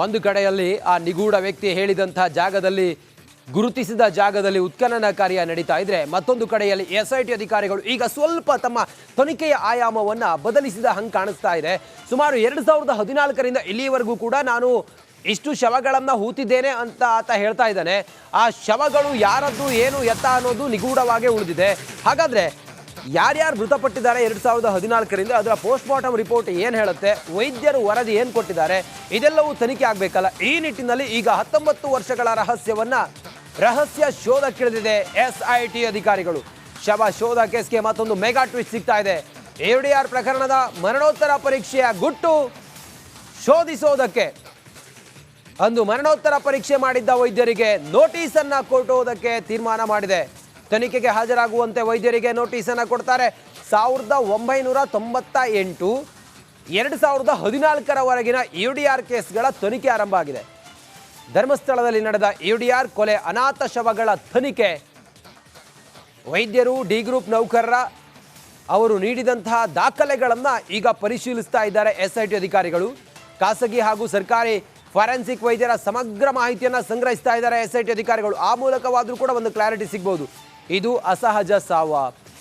ಒಂದು ಕಡೆಯಲ್ಲಿ ಆ ನಿಗೂಢ ವ್ಯಕ್ತಿ ಹೇಳಿದಂಥ ಜಾಗದಲ್ಲಿ, ಗುರುತಿಸಿದ ಜಾಗದಲ್ಲಿ ಉತ್ಖನನ ಕಾರ್ಯ ನಡೀತಾ ಇದ್ರೆ ಮತ್ತೊಂದು ಕಡೆಯಲ್ಲಿ ಎಸ್ ಐ ಟಿ ಅಧಿಕಾರಿಗಳು ಈಗ ಸ್ವಲ್ಪ ತಮ್ಮ ತನಿಖೆಯ ಆಯಾಮವನ್ನ ಬದಲಿಸಿದ ಹಂಗೆ ಕಾಣಿಸ್ತಾ ಇದೆ. ಸುಮಾರು ಎರಡು ಸಾವಿರದ ಹದಿನಾಲ್ಕರಿಂದ ಇಲ್ಲಿವರೆಗೂ ಕೂಡ ನಾನು ಇಷ್ಟು ಶವಗಳನ್ನು ಹೂತಿದ್ದೇನೆ ಅಂತ ಆತ ಹೇಳ್ತಾ ಇದ್ದಾನೆ. ಆ ಶವಗಳು ಯಾರದ್ದು, ಏನು, ಎತ್ತ ಅನ್ನೋದು ನಿಗೂಢವಾಗೇ ಉಳಿದಿದೆ. ಹಾಗಾದ್ರೆ ಯಾರ್ಯಾರು ಮೃತಪಟ್ಟಿದ್ದಾರೆ ಎರಡು ಸಾವಿರದ ಹದಿನಾಲ್ಕರಿಂದ ಅದರ ಪೋಸ್ಟ್ ಮಾರ್ಟಮ್ ರಿಪೋರ್ಟ್ ಏನು ಹೇಳುತ್ತೆ? ವೈದ್ಯರು ವರದಿ ಏನು ಕೊಟ್ಟಿದ್ದಾರೆ? ಇದೆಲ್ಲವೂ ತನಿಖೆ ಆಗಬೇಕಲ್ಲ? ಈ ನಿಟ್ಟಿನಲ್ಲಿ ಈಗ ಹತ್ತೊಂಬತ್ತು ವರ್ಷಗಳ ರಹಸ್ಯವನ್ನ ರಹಸ್ಯ ಶೋಧಕ್ಕಿಳಿದಿದೆ ಎಸ್ ಐ ಅಧಿಕಾರಿಗಳು. ಶವ ಶೋಧ ಕೇಸ್ಗೆ ಮತ್ತೊಂದು ಮೆಗಾ ಟ್ವಿಸ್ಟ್ ಸಿಗ್ತಾ ಇದೆ. ಆರ್ ಪ್ರಕರಣದ ಮರಣೋತ್ತರ ಪರೀಕ್ಷೆಯ ಗುಟ್ಟು ಶೋಧಿಸೋದಕ್ಕೆ. ಅಂದು ಮರಣೋತ್ತರ ಪರೀಕ್ಷೆ ಮಾಡಿದ್ದ ವೈದ್ಯರಿಗೆ ನೋಟಿಸ್ ಅನ್ನ ಕೊಟ್ಟುವುದಕ್ಕೆ ತೀರ್ಮಾನ ಮಾಡಿದೆ. ತನಿಖೆಗೆ ಹಾಜರಾಗುವಂತೆ ವೈದ್ಯರಿಗೆ ನೋಟಿಸನ್ನು ಕೊಡ್ತಾರೆ. ಸಾವಿರದ ಒಂಬೈನೂರ ತೊಂಬತ್ತ ಎಂಟು, ಎರಡು ಸಾವಿರದ ಹದಿನಾಲ್ಕರವರೆಗಿನ ಯು ಡಿ ಆರ್ ಕೇಸ್ಗಳ ತನಿಖೆ ಆರಂಭ ಆಗಿದೆ. ಧರ್ಮಸ್ಥಳದಲ್ಲಿ ನಡೆದ ಯು ಡಿ ಆರ್ ಕೊಲೆ ಅನಾಥ ಶವಗಳ ತನಿಖೆ. ವೈದ್ಯರು ಡಿ ಗ್ರೂಪ್ ನೌಕರರ, ಅವರು ನೀಡಿದಂತಹ ದಾಖಲೆಗಳನ್ನು ಈಗ ಪರಿಶೀಲಿಸ್ತಾ ಇದ್ದಾರೆ ಎಸ್ ಐ ಟಿ ಅಧಿಕಾರಿಗಳು. ಖಾಸಗಿ ಹಾಗೂ ಸರ್ಕಾರಿ ಫಾರೆನ್ಸಿಕ್ ವೈದ್ಯರ ಸಮಗ್ರ ಮಾಹಿತಿಯನ್ನು ಸಂಗ್ರಹಿಸ್ತಾ ಇದ್ದಾರೆ ಎಸ್ ಐ ಟಿ ಅಧಿಕಾರಿಗಳು. ಆ ಮೂಲಕವಾದರೂ ಕೂಡ ಒಂದು ಕ್ಲಾರಿಟಿ ಸಿಗ್ಬೋದು. ಇದು ಅಸಹಜ ಸಾವ,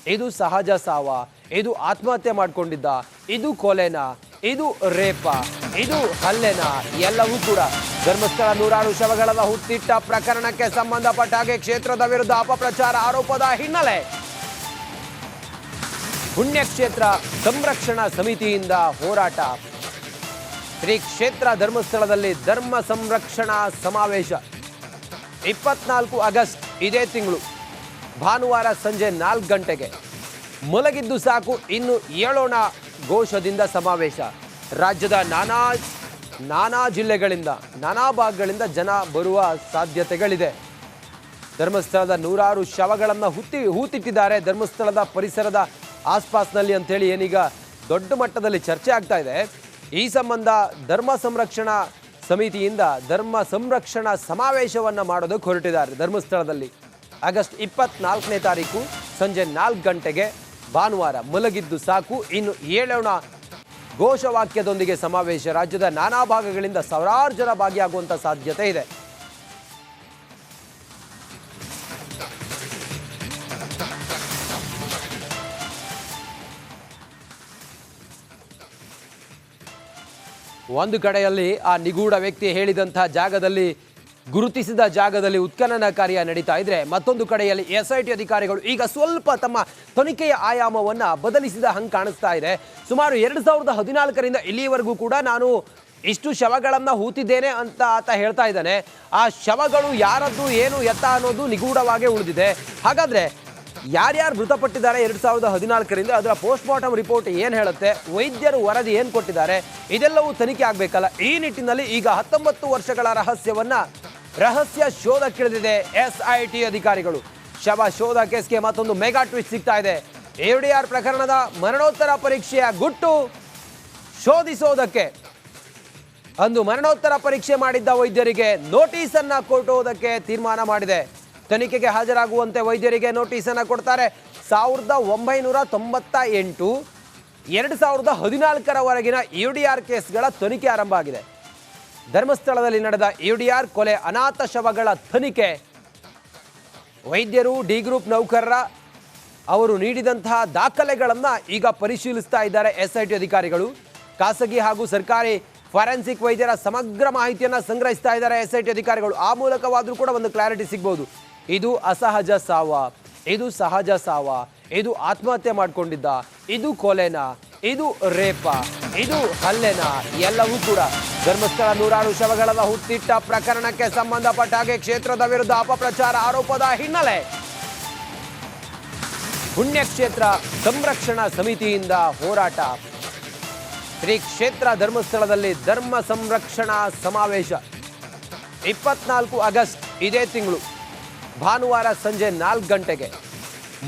ಇದು ಸಹಜ ಸಾವ, ಇದು ಆತ್ಮಹತ್ಯೆ ಮಾಡ್ಕೊಂಡಿದ್ದ, ಇದು ಕೊಲೆನ, ಇದು ರೇಪ, ಇದು ಹಲ್ಲೆನ, ಎಲ್ಲವೂ ಕೂಡ ಧರ್ಮಸ್ಥಳ ನೂರಾರು ಶವಗಳನ್ನ ಹುಟ್ಟಿಟ್ಟ ಪ್ರಕರಣಕ್ಕೆ ಸಂಬಂಧಪಟ್ಟ ಹಾಗೆ ಕ್ಷೇತ್ರದ ವಿರುದ್ಧ ಅಪಪ್ರಚಾರ ಆರೋಪದ ಹಿನ್ನೆಲೆ. ಪುಣ್ಯಕ್ಷೇತ್ರ ಸಂರಕ್ಷಣಾ ಸಮಿತಿಯಿಂದ ಹೋರಾಟ. ಶ್ರೀ ಕ್ಷೇತ್ರ ಧರ್ಮಸ್ಥಳದಲ್ಲಿ ಧರ್ಮ ಸಂರಕ್ಷಣಾ ಸಮಾವೇಶ. ಇಪ್ಪತ್ನಾಲ್ಕು ಆಗಸ್ಟ್ ಇದೇ ತಿಂಗಳು. ಭಾನುವಾರ ಸಂಜೆ ನಾಲ್ಕು ಗಂಟೆಗೆ. ಮಲಗಿದ್ದು ಸಾಕು ಇನ್ನು ಏಳೋಣ ಘೋಷದಿಂದ ಸಮಾವೇಶ. ರಾಜ್ಯದ ನಾನಾ ನಾನಾ ಜಿಲ್ಲೆಗಳಿಂದ, ನಾನಾ ಭಾಗಗಳಿಂದ ಜನ ಬರುವ ಸಾಧ್ಯತೆಗಳಿದೆ. ಧರ್ಮಸ್ಥಳದ ನೂರಾರು ಶವಗಳನ್ನು ಹುತ್ತಿ, ಹೂತಿಟ್ಟಿದ್ದಾರೆ. ಧರ್ಮಸ್ಥಳದ ಪರಿಸರದ ಆಸ್ಪಾಸ್ನಲ್ಲಿ ಅಂತೇಳಿ ಏನೀಗ ದೊಡ್ಡ ಮಟ್ಟದಲ್ಲಿ ಚರ್ಚೆ ಆಗ್ತಾ ಇದೆ. ಈ ಸಂಬಂಧ ಧರ್ಮ ಸಂರಕ್ಷಣಾ ಸಮಿತಿಯಿಂದ ಧರ್ಮ ಸಂರಕ್ಷಣಾ ಸಮಾವೇಶವನ್ನು ಮಾಡೋದಕ್ಕೆ ಹೊರಟಿದ್ದಾರೆ ಧರ್ಮಸ್ಥಳದಲ್ಲಿ. ಆಗಸ್ಟ್ ಇಪ್ಪತ್ನಾಲ್ಕನೇ ತಾರೀಕು ಸಂಜೆ ನಾಲ್ಕು ಗಂಟೆಗೆ ಭಾನುವಾರ ಮಲಗಿದ್ದು ಸಾಕು. ಇನ್ನು ಏಳೋಣ ಘೋಷವಾಕ್ಯದೊಂದಿಗೆ ಸಮಾವೇಶ. ರಾಜ್ಯದ ನಾನಾ ಭಾಗಗಳಿಂದ ಸಾವಿರಾರು ಜನ ಭಾಗಿಯಾಗುವಂಥ ಸಾಧ್ಯತೆ ಇದೆ. ಒಂದು ಕಡೆಯಲ್ಲಿ ಆ ನಿಗೂಢ ವ್ಯಕ್ತಿ ಹೇಳಿದಂಥ ಜಾಗದಲ್ಲಿ ಗುರುತಿಸಿದ ಜಾಗದಲ್ಲಿ ಉತ್ಖನನ ಕಾರ್ಯ ನಡೀತಾ ಇದ್ರೆ ಮತ್ತೊಂದು ಕಡೆಯಲ್ಲಿ ಎಸ್ ಐ ಟಿ ಅಧಿಕಾರಿಗಳು ಈಗ ಸ್ವಲ್ಪ ತಮ್ಮ ತನಿಖೆಯ ಆಯಾಮವನ್ನ ಬದಲಿಸಿದ ಹಂಗೆ ಕಾಣಿಸ್ತಾ ಇದೆ. ಸುಮಾರು ಎರಡು ಸಾವಿರದ ಹದಿನಾಲ್ಕರಿಂದ ಇಲ್ಲಿವರೆಗೂ ಕೂಡ ನಾನು ಇಷ್ಟು ಶವಗಳನ್ನ ಹೂತಿದ್ದೇನೆ ಅಂತ ಆತ ಹೇಳ್ತಾ ಇದ್ದಾನೆ. ಆ ಶವಗಳು ಯಾರದ್ದು, ಏನು ಎತ್ತ ಅನ್ನೋದು ನಿಗೂಢವಾಗೇ ಉಳಿದಿದೆ. ಹಾಗಾದ್ರೆ ಯಾರ್ಯಾರು ಮೃತಪಟ್ಟಿದ್ದಾರೆ ಎರಡು ಸಾವಿರದ ಹದಿನಾಲ್ಕರಿಂದ, ಅದರ ಪೋಸ್ಟ್ ಮಾರ್ಟಮ್ ರಿಪೋರ್ಟ್ ಏನು ಹೇಳುತ್ತೆ, ವೈದ್ಯರು ವರದಿ ಏನು ಕೊಟ್ಟಿದ್ದಾರೆ, ಇದೆಲ್ಲವೂ ತನಿಖೆ ಆಗಬೇಕಲ್ಲ. ಈ ನಿಟ್ಟಿನಲ್ಲಿ ಈಗ ಹತ್ತೊಂಬತ್ತು ವರ್ಷಗಳ ರಹಸ್ಯವನ್ನ ರಹಸ್ಯ ಶೋಧಕ್ಕಿಳಿದಿದೆ ಎಸ್ ಐ ಟಿ ಅಧಿಕಾರಿಗಳು. ಶವ ಶೋಧ ಕೇಸ್ಗೆ ಮತ್ತೊಂದು ಮೆಗಾ ಟ್ವಿಸ್ಟ್ ಸಿಗ್ತಾ ಇದೆ. ಎ ಡಿ ಆರ್ ಪ್ರಕರಣದ ಮರಣೋತ್ತರ ಪರೀಕ್ಷೆಯ ಗುಟ್ಟು ಶೋಧಿಸೋದಕ್ಕೆ. ಅಂದು ಮರಣೋತ್ತರ ಪರೀಕ್ಷೆ ಮಾಡಿದ್ದ ವೈದ್ಯರಿಗೆ ನೋಟಿಸ್ ಅನ್ನ ಕೊಟ್ಟುವುದಕ್ಕೆ ತೀರ್ಮಾನ ಮಾಡಿದೆ. ತನಿಖೆಗೆ ಹಾಜರಾಗುವಂತೆ ವೈದ್ಯರಿಗೆ ನೋಟಿಸ್ ಅನ್ನ ಕೊಡ್ತಾರೆ. ಸಾವಿರದ ಒಂಬೈನೂರ ತೊಂಬತ್ತ ಎಂಟು, ಎರಡು ಸಾವಿರದ ಹದಿನಾಲ್ಕರವರೆಗಿನ ಯು ಡಿ ಆರ್ ಕೇಸ್ಗಳ ತನಿಖೆ ಆರಂಭ ಆಗಿದೆ. ಧರ್ಮಸ್ಥಳದಲ್ಲಿ ನಡೆದ ಯುಡಿಆರ್ ಕೊಲೆ ಅನಾಥ ಶವಗಳ ತನಿಖೆ. ವೈದ್ಯರು, ಡಿ ಗ್ರೂಪ್ ನೌಕರರ ಅವರು ನೀಡಿದಂತಹ ದಾಖಲೆಗಳನ್ನು ಈಗ ಪರಿಶೀಲಿಸ್ತಾ ಇದ್ದಾರೆ ಎಸ್ಐಟಿ ಅಧಿಕಾರಿಗಳು. ಖಾಸಗಿ ಹಾಗೂ ಸರ್ಕಾರಿ ಫಾರೆನ್ಸಿಕ್ ವೈದ್ಯರ ಸಮಗ್ರ ಮಾಹಿತಿಯನ್ನು ಸಂಗ್ರಹಿಸ್ತಾ ಇದ್ದಾರೆ ಎಸ್ಐಟಿ ಅಧಿಕಾರಿಗಳು. ಆ ಮೂಲಕವಾದರೂ ಕೂಡ ಒಂದು ಕ್ಲಾರಿಟಿ ಸಿಗ್ಬೋದು. ಇದು ಅಸಹಜ ಸಾವ, ಇದು ಸಹಜ ಸಾವ, ಇದು ಆತ್ಮಹತ್ಯೆ ಮಾಡಿಕೊಂಡಿದ್ದ, ಇದು ಕೊಲೆನ? ಇದು ರೇಪ, ಇದು ಹಲ್ಲೆನ, ಎಲ್ಲವೂ ಕೂಡ ಧರ್ಮಸ್ಥಳ ನೂರಾರು ಶವಗಳದ ಹುಟ್ಟಿಟ್ಟ ಪ್ರಕರಣಕ್ಕೆ ಸಂಬಂಧಪಟ್ಟ ಹಾಗೆ ಕ್ಷೇತ್ರದ ವಿರುದ್ಧ ಅಪಪ್ರಚಾರ ಆರೋಪದ ಹಿನ್ನೆಲೆ. ಪುಣ್ಯಕ್ಷೇತ್ರ ಸಂರಕ್ಷಣಾ ಸಮಿತಿಯಿಂದ ಹೋರಾಟ. ಶ್ರೀ ಕ್ಷೇತ್ರ ಧರ್ಮಸ್ಥಳದಲ್ಲಿ ಧರ್ಮ ಸಂರಕ್ಷಣಾ ಸಮಾವೇಶ. ಇಪ್ಪತ್ನಾಲ್ಕು ಆಗಸ್ಟ್ ಇದೇ ತಿಂಗಳು, ಭಾನುವಾರ ಸಂಜೆ ನಾಲ್ಕು ಗಂಟೆಗೆ.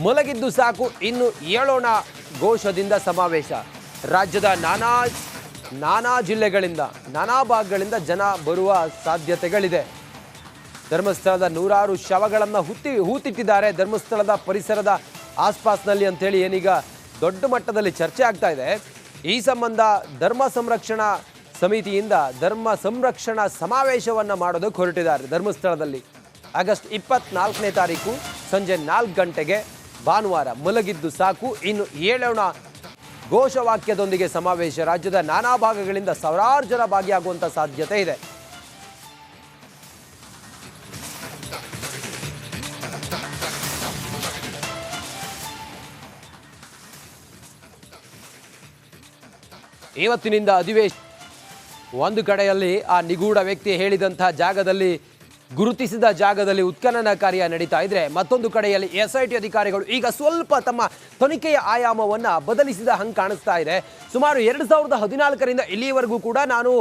ಮಲಗಿದ್ದು ಸಾಕು, ಇನ್ನು ಏಳೋಣ ಘೋಷದಿಂದ ಸಮಾವೇಶ. ರಾಜ್ಯದ ನಾನಾ ನಾನಾ ಜಿಲ್ಲೆಗಳಿಂದ, ನಾನಾ ಭಾಗಗಳಿಂದ ಜನ ಬರುವ ಸಾಧ್ಯತೆಗಳಿದೆ. ಧರ್ಮಸ್ಥಳದ ನೂರಾರು ಶವಗಳನ್ನು ಹುತ್ತಿ, ಹೂತಿಟ್ಟಿದ್ದಾರೆ. ಧರ್ಮಸ್ಥಳದ ಪರಿಸರದ ಆಸ್ಪಾಸ್ನಲ್ಲಿ ಅಂತೇಳಿ ಏನೀಗ ದೊಡ್ಡ ಮಟ್ಟದಲ್ಲಿ ಚರ್ಚೆ ಆಗ್ತಾ ಇದೆ. ಈ ಸಂಬಂಧ ಧರ್ಮ ಸಂರಕ್ಷಣಾ ಸಮಿತಿಯಿಂದ ಧರ್ಮ ಸಂರಕ್ಷಣಾ ಸಮಾವೇಶವನ್ನು ಮಾಡೋದಕ್ಕೆ ಹೊರಟಿದ್ದಾರೆ ಧರ್ಮಸ್ಥಳದಲ್ಲಿ. ಆಗಸ್ಟ್ ಇಪ್ಪತ್ನಾಲ್ಕನೇ ತಾರೀಕು ಸಂಜೆ ನಾಲ್ಕು ಗಂಟೆಗೆ ಭಾನುವಾರ ಮಲಗಿದ್ದು ಸಾಕು. ಇನ್ನು ಏಳೋಣ ಘೋಷವಾಕ್ಯದೊಂದಿಗೆ ಸಮಾವೇಶ. ರಾಜ್ಯದ ನಾನಾ ಭಾಗಗಳಿಂದ ಸಾವಿರಾರು ಜನ ಭಾಗಿಯಾಗುವಂತ ಸಾಧ್ಯತೆ ಇದೆ. ಇವತ್ತಿನಿಂದ ಅಧಿವೇಶ ಒಂದು ಕಡೆಯಲ್ಲಿ ಆ ನಿಗೂಢ ವ್ಯಕ್ತಿ ಹೇಳಿದಂಥ ಜಾಗದಲ್ಲಿ ಗುರುತಿಸಿದ ಜಾಗದಲ್ಲಿ ಉತ್ಖನನ ಕಾರ್ಯ ನಡೀತಾ ಇದ್ರೆ ಮತ್ತೊಂದು ಕಡೆಯಲ್ಲಿ ಎಸ್ ಐ ಟಿ ಅಧಿಕಾರಿಗಳು ಈಗ ಸ್ವಲ್ಪ ತಮ್ಮ ತನಿಖೆಯ ಆಯಾಮವನ್ನ ಬದಲಿಸಿದ ಹಂಗೆ ಕಾಣಿಸ್ತಾ ಇದೆ. ಸುಮಾರು ಎರಡು ಸಾವಿರದ ಹದಿನಾಲ್ಕರಿಂದ ಇಲ್ಲಿವರೆಗೂ ಕೂಡ ನಾನು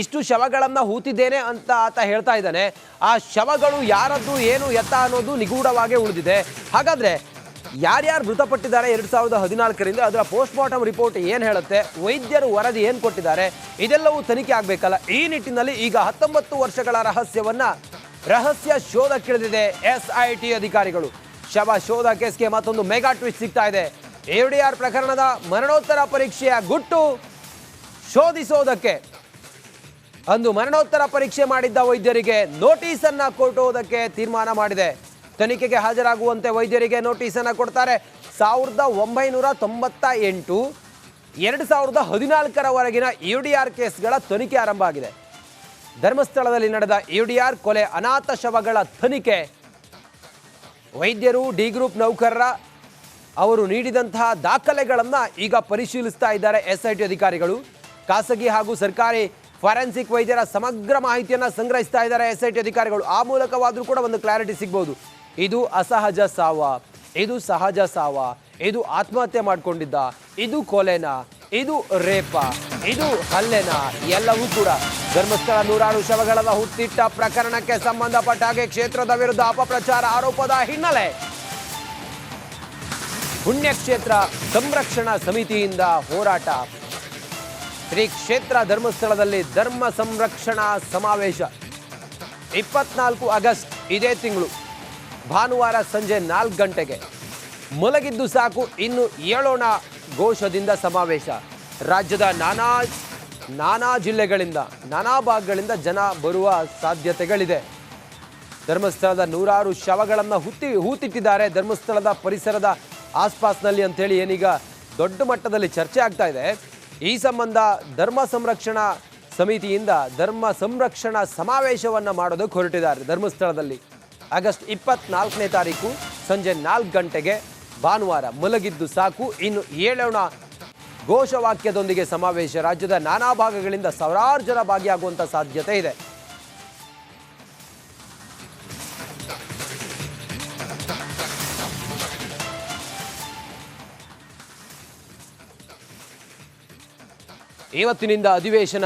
ಇಷ್ಟು ಶವಗಳನ್ನ ಹೂತಿದ್ದೇನೆ ಅಂತ ಆತ ಹೇಳ್ತಾ ಇದ್ದಾನೆ. ಆ ಶವಗಳು ಯಾರದ್ದು, ಏನು, ಎತ್ತ ಅನ್ನೋದು ನಿಗೂಢವಾಗೇ ಉಳಿದಿದೆ. ಹಾಗಾದ್ರೆ ಯಾರ್ಯಾರು ಮೃತಪಟ್ಟಿದ್ದಾರೆ ಎರಡು ಸಾವಿರದ ಹದಿನಾಲ್ಕರಿಂದ? ಅದರ ಪೋಸ್ಟ್ ಮಾರ್ಟಮ್ ರಿಪೋರ್ಟ್ ಏನು ಹೇಳುತ್ತೆ? ವೈದ್ಯರು ವರದಿ ಏನು ಕೊಟ್ಟಿದ್ದಾರೆ? ಇದೆಲ್ಲವೂ ತನಿಖೆ ಆಗಬೇಕಲ್ಲ. ಈ ನಿಟ್ಟಿನಲ್ಲಿ ಈಗ ಹತ್ತೊಂಬತ್ತು ವರ್ಷಗಳ ರಹಸ್ಯವನ್ನ ರಹಸ್ಯ ಶೋಧಕ್ಕಿಳಿದಿದೆ ಎಸ್ ಐ ಟಿ ಅಧಿಕಾರಿಗಳು. ಶವ ಶೋಧ ಕೇಸ್ಗೆ ಮತ್ತೊಂದು ಮೆಗಾ ಟ್ವಿಸ್ಟ್ ಸಿಗ್ತಾ ಇದೆ. ಎಡಿಆರ್ ಪ್ರಕರಣದ ಮರಣೋತ್ತರ ಪರೀಕ್ಷೆಯ ಗುಟ್ಟು ಶೋಧಿಸೋದಕ್ಕೆ. ಅಂದು ಮರಣೋತ್ತರ ಪರೀಕ್ಷೆ ಮಾಡಿದ್ದ ವೈದ್ಯರಿಗೆ ನೋಟಿಸ್ ಅನ್ನ ಕೊಟ್ಟುವುದಕ್ಕೆ ತೀರ್ಮಾನ ಮಾಡಿದೆ. ತನಿಖೆಗೆ ಹಾಜರಾಗುವಂತೆ ವೈದ್ಯರಿಗೆ ನೋಟಿಸ್ ಅನ್ನ ಕೊಡ್ತಾರೆ. ಸಾವಿರದ ಒಂಬೈನೂರ ತೊಂಬತ್ತ ಎಂಟು, ಎರಡು ಸಾವಿರದ ಹದಿನಾಲ್ಕರವರೆಗಿನ ಯು ಡಿ ಆರ್ ಕೇಸ್ಗಳ ತನಿಖೆ ಆರಂಭ ಆಗಿದೆ. ಧರ್ಮಸ್ಥಳದಲ್ಲಿ ನಡೆದ ಯುಡಿಆರ್ ಕೊಲೆ ಅನಾಥ ಶವಗಳ ತನಿಖೆ. ವೈದ್ಯರು, ಡಿ ಗ್ರೂಪ್ ನೌಕರರ, ಅವರು ನೀಡಿದಂತಹ ದಾಖಲೆಗಳನ್ನು ಈಗ ಪರಿಶೀಲಿಸ್ತಾ ಇದ್ದಾರೆ ಎಸ್ಐಟಿ ಅಧಿಕಾರಿಗಳು. ಖಾಸಗಿ ಹಾಗೂ ಸರ್ಕಾರಿ ಫಾರೆನ್ಸಿಕ್ ವೈದ್ಯರ ಸಮಗ್ರ ಮಾಹಿತಿಯನ್ನು ಸಂಗ್ರಹಿಸ್ತಾ ಇದ್ದಾರೆ ಎಸ್ಐಟಿ ಅಧಿಕಾರಿಗಳು. ಆ ಮೂಲಕವಾದರೂ ಕೂಡ ಒಂದು ಕ್ಲಾರಿಟಿ ಸಿಗ್ಬೋದು. ಇದು ಅಸಹಜ ಸಾವ. ಇದು ಸಹಜ ಸಾವ. ಇದು ಆತ್ಮಹತ್ಯೆ ಮಾಡಿಕೊಂಡಿದ್ದ. ಇದು ಕೊಲೆನ? ಇದು ರೇಪ, ಇದು ಹಲ್ಲೆನ, ಎಲ್ಲವೂ ಕೂಡ ಧರ್ಮಸ್ಥಳ ನೂರಾರು ಶವಗಳದ ಹುಟ್ಟಿಟ್ಟ ಪ್ರಕರಣಕ್ಕೆ ಸಂಬಂಧಪಟ್ಟ ಹಾಗೆ ಕ್ಷೇತ್ರದ ವಿರುದ್ಧ ಅಪಪ್ರಚಾರ ಆರೋಪದ ಹಿನ್ನೆಲೆ. ಪುಣ್ಯಕ್ಷೇತ್ರ ಸಂರಕ್ಷಣಾ ಸಮಿತಿಯಿಂದ ಹೋರಾಟ. ಶ್ರೀ ಕ್ಷೇತ್ರ ಧರ್ಮಸ್ಥಳದಲ್ಲಿ ಧರ್ಮ ಸಂರಕ್ಷಣಾ ಸಮಾವೇಶ. ಇಪ್ಪತ್ನಾಲ್ಕು ಆಗಸ್ಟ್ ಇದೇ ತಿಂಗಳು, ಭಾನುವಾರ ಸಂಜೆ ನಾಲ್ಕು ಗಂಟೆಗೆ. ಮಲಗಿದ್ದು ಸಾಕು, ಇನ್ನು ಏಳೋಣ ಘೋಷದಿಂದ ಸಮಾವೇಶ. ರಾಜ್ಯದ ನಾನಾ ನಾನಾ ಜಿಲ್ಲೆಗಳಿಂದ, ನಾನಾ ಭಾಗಗಳಿಂದ ಜನ ಬರುವ ಸಾಧ್ಯತೆಗಳಿದೆ. ಧರ್ಮಸ್ಥಳದ ನೂರಾರು ಶವಗಳನ್ನು ಹುತ್ತಿ, ಹೂತಿಟ್ಟಿದ್ದಾರೆ. ಧರ್ಮಸ್ಥಳದ ಪರಿಸರದ ಆಸ್ಪಾಸ್ನಲ್ಲಿ ಅಂತೇಳಿ ಏನೀಗ ದೊಡ್ಡ ಮಟ್ಟದಲ್ಲಿ ಚರ್ಚೆ ಆಗ್ತಾ ಇದೆ. ಈ ಸಂಬಂಧ ಧರ್ಮ ಸಂರಕ್ಷಣಾ ಸಮಿತಿಯಿಂದ ಧರ್ಮ ಸಂರಕ್ಷಣಾ ಸಮಾವೇಶವನ್ನು ಮಾಡೋದಕ್ಕೆ ಹೊರಟಿದ್ದಾರೆ ಧರ್ಮಸ್ಥಳದಲ್ಲಿ. ಆಗಸ್ಟ್ ಇಪ್ಪತ್ನಾಲ್ಕನೇ ತಾರೀಕು ಸಂಜೆ ನಾಲ್ಕು ಗಂಟೆಗೆ ಭಾನುವಾರ ಮಲಗಿದ್ದು ಸಾಕು. ಇನ್ನು ಏಳೋಣ ಘೋಷವಾಕ್ಯದೊಂದಿಗೆ ಸಮಾವೇಶ. ರಾಜ್ಯದ ನಾನಾ ಭಾಗಗಳಿಂದ ಸಾವಿರಾರು ಜನ ಭಾಗಿಯಾಗುವಂತ ಸಾಧ್ಯತೆ ಇದೆ. ಇವತ್ತಿನಿಂದ ಅಧಿವೇಶನ